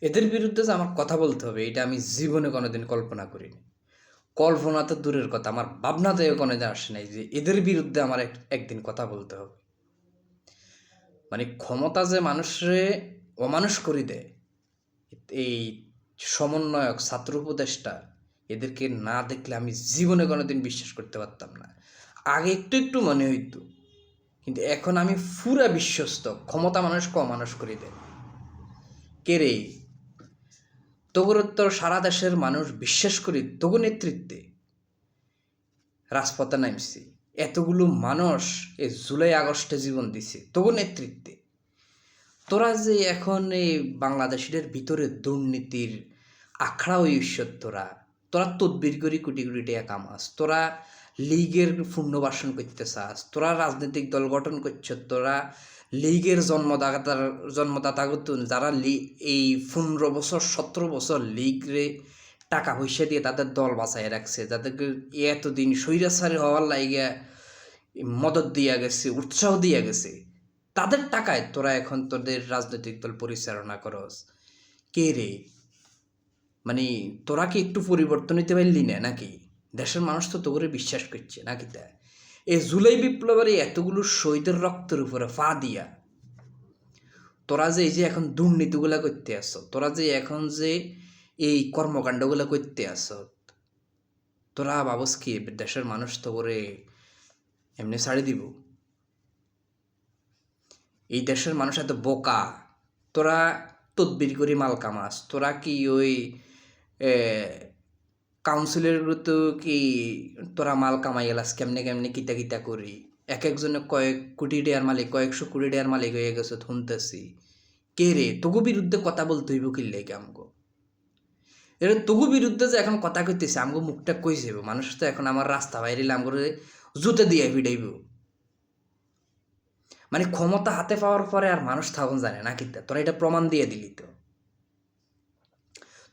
এদের বিরুদ্ধে যে আমার কথা বলতে হবে, এটা আমি জীবনে কোনোদিন কল্পনা করিনি। কল্পনা তো দূরের কথা, আমার ভাবনাতেও কোনোদিন আসে নাই যে এদের বিরুদ্ধে আমার এক- একদিন কথা বলতে হবে। মানে ক্ষমতা যে মানুষরে অমানুষ করে দেয়, এই সমন্বয়ক, ছাত্র উপদেষ্টা, এদেরকে না দেখলে আমি জীবনে কোনোদিন বিশ্বাস করতে পারতাম না। আগে একটু একটু মনে হইতো, কিন্তু এখন আমি পুরা বিশ্বস্ত, ক্ষমতা মানুষ কম মানুষ করে দেয়। কে রে? তবুর সারা দেশের মানুষ বিশ্বাস করি তবু নেতৃত্বে। রাজপথে নামছি। এতগুলো মানুষ এই জুলাই আগস্টে জীবন দিছে, তবু নেতৃত্বে। তোরা যে এখন এই বাংলাদেশের ভিতরে দুর্নীতির আখড়া ওই ঈশ্বর তোরা তোরা তদবির করি কোটি কোটি টাকা কামাস, তোরা লীগের পুনর্বাসন করতে চাস তোরা রাজনৈতিক দল গঠন করছ, তোরা লীগের জন্মদাতার জন্মদাতা গতুন যারা লি- এই পনেরো বছর, সতেরো বছর লীগরে টাকা পয়সা দিয়ে তাদের দল বাঁচায় রাখছে, যাদেরকে এতদিন স্বৈরাচারী হওয়ার লাইগা মদত দিয়া গেছে, উৎসাহ দিয়া গেছে, তাদের টাকায় তোরা এখন তোদের রাজনৈতিক দল পরিচালনা করস। কে রে? মানে তোরা কি একটু পরিবর্তন হইতে পারলি না নাকি? দেশের মানুষ তো তোরে বিশ্বাস করছে, নাকি তা এই জুলাই বিপ্লবের এতগুলো শহীদের রক্তের উপরে ফা দিয়া তোরা যে এই যে এখন দুর্নীতিগুলা করতে আসো, তোরা যে এখন যে এই কর্মকাণ্ডগুলা করতে আসো, তোরা ভাবস কি দেশের মানুষ তো করে এমনি ছাড়ি দিব? এই দেশের মানুষ এত বোকা, তোরা তদবির করি মাল কামাস, তোরা কি ওই কাউন্সিলের তো কি তোরা মাল কামাই এলাস কেমনে কেমনে কিতা কিতা করি? এক একজনে কয়েক কোটি টাকার মালিক, কয়েকশো কোটি টাকার মালিক হয়ে গেছে শুনতেছি কে রে? তগু বিরুদ্ধে কথা বলতে হইব কিনলে কি আমগো? এর তগু বিরুদ্ধে যে এখন কথা কইতেছে, আমগো মুখটা কই যাব মানুষ তো এখন আমার রাস্তা বাইরে আমগো জুতে দিয়ে ভিড়াইব মানে ক্ষমতা হাতে পাওয়ার পরে আর মানুষ থাকুন জানে না কিতা? তোরা এটা প্রমাণ দিয়ে দিলি তো।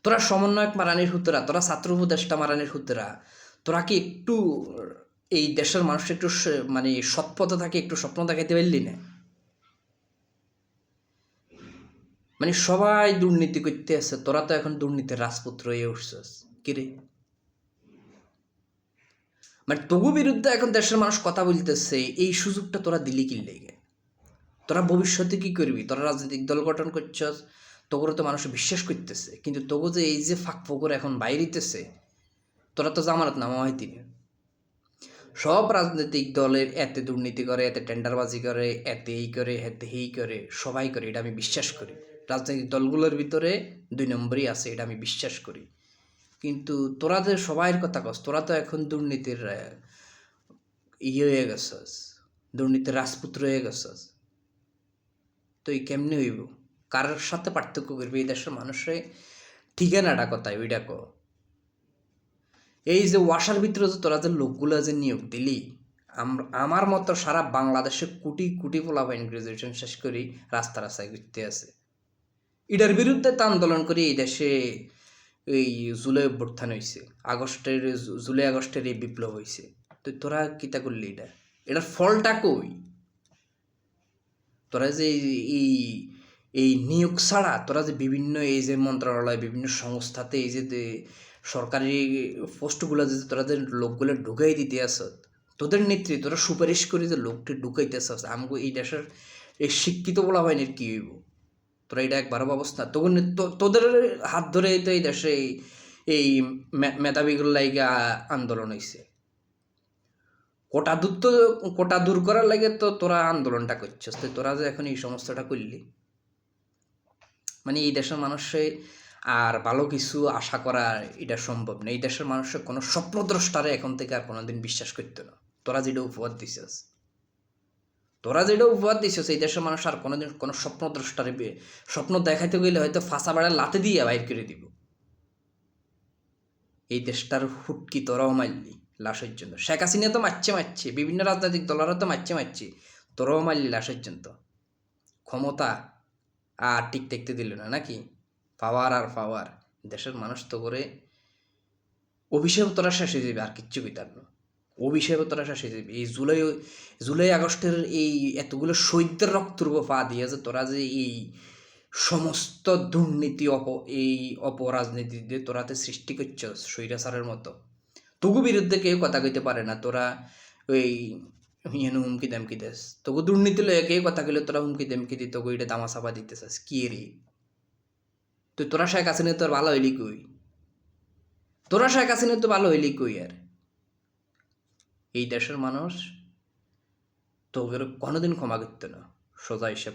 তোরা সমন্বয়ক মারানির হুতরা, তোরা ছাত্র উপদেষ্টা মারানির হুতরা, তোরা কি একটু, এই দেশের মানুষ একটু মানে সৎপথে থাকে, একটু স্বপ্ন দেখাইতে পারলি না? মানে সবাই দুর্নীতি করতে আছে, তোরা তো এখন দুর্নীতির রাজপুত্র হয়ে উঠছস কিরে মানে তবু বিরুদ্ধে এখন দেশের মানুষ কথা বলতেছে, এই সুযোগটা তোরা দিলি কি লেগে? তোরা ভবিষ্যতে কি করবি? তোরা রাজনৈতিক দল গঠন করছস তোগুলো তো মানুষ বিশ্বাস করতেছে। কিন্তু তবু যে এই যে ফাঁক ফোকর এখন বাইরিতেছে, তোরা তো জামানত নামা হয় তিনি সব রাজনৈতিক দলের এতে দুর্নীতি করে, এতে টেন্ডারবাজি করে, এতে এই করে, এতে এই করে, সবাই করে, এটা আমি বিশ্বাস করি। রাজনৈতিক দলগুলোর ভিতরে দুই নম্বরই আছে, এটা আমি বিশ্বাস করি। কিন্তু তোরা যে সবাইয়ের কথা কস, তোরা তো এখন দুর্নীতির ইয়ে হয়ে গেছস, দুর্নীতির রাজপুত্র হয়ে গেছস। তো এই কেমনে হইব? কার সাথে পার্থক্য করবে? এই দেশের মানুষের ঠিকানাটা কোথায়? ওইটা কো। এই যে ওয়াসার ভিতরে যে তোরা যে লোকগুলো যে নিয়োগ দিলি আমার মতো সারা বাংলাদেশে কোটি কোটি পোলাপাইন গ্রাজুয়েশন শেষ করি রাস্তা রাস্তায় ঘুরতে আছে। এটার বিরুদ্ধে তা আন্দোলন করে এই দেশে এই জুলাই অভ্যুত্থান হয়েছে আগস্টের জুলাই আগস্টের এই বিপ্লব হয়েছে তো তোরা কিতা করলি এটা? এটার ফলটা কই? তোরা যে এই- এই নিয়োগ ছাড়া তোরা যে বিভিন্ন এই যে মন্ত্রণালয়, বিভিন্ন সংস্থাতে এই যে সরকারি পোস্টগুলো যে তোরা যে লোকগুলো ঢুকাই দিতে আস, তোদের নেত্রী তোরা সুপারিশ করে যে লোকটি ঢুকাইতে আস আমাকে এই দেশের এই শিক্ষিত বলা হয়নি কি হইব। তোরা এটা একবার অবস্থা তখন তোদের হাত ধরে তো এই দেশে এই- এই মেধাবীগুলো লাইগা আন্দোলন হয়েছে কোটা দূর তো, কোটা দূর করার লাগে তো তোরা আন্দোলনটা করছিস তোরা যে এখন এই সমস্যাটা করলি। মানে এই দেশের মানুষে আর ভালো কিছু আশা করা এটা সম্ভব না। এই দেশের মানুষের কোনো স্বপ্নদ্রষ্টারে এখন থেকে আর কোনোদিন বিশ্বাস করতো না। তোরা যেটা উপহার দিছিস, তোরা যেটা উপহার দিছিস, এই দেশের মানুষ আর কোনোদিন কোনো স্বপ্নদ্রষ্টারে স্বপ্ন দেখাইতে গেলে হয়তো ফাঁসা বেড়া লাতে দিয়ে বাইর করে দিব। এই দেশটার হুটকি তোরাও মারলি লাশের জন্য। শেখ হাসিনা তো মারছে মারছে, বিভিন্ন রাজনৈতিক দলেরও তো মারছে মারছে, তোরাও মারলি লাশের জন্য। ক্ষমতা আর ঠিক দেখতে দিল না, নাকি? পাওয়ার আর পাওয়ার। দেশের মানুষ তো করে অভিষেক তোরা শেষ যাবে আর কিচ্ছু কইতার না। অভিষেক তোরা শেষ যাবে এই জুলাই জুলাই আগস্টের এই এতগুলো শহীদদের রক্তর পা দিয়ে যে তোরা যে এই সমস্ত দুর্নীতি অপ, এই অপরাজনীতি অপরাজনীতিতে তোরাতে সৃষ্টি করছ স্বৈরাচারের মতো। তবু বিরুদ্ধে কেউ কথা কইতে পারে না। তোরা ওই ইয়েন হুমকি দামকি দেস তবু দুর্নীতি লো একই কথা কইলে? তোরা হুমকি দামকি দিত? গো এটা দামা চাপা দিতেছাস। কি রে? তুই তোরা শেখ হাসিনা তোর ভালো হইলি কই? তোরা শেখ হাসিনা তো ভালো হইলি কই আর? এই দেশের মানুষ তোদের কোনোদিন ক্ষমা করতো না। সোজা হিসেব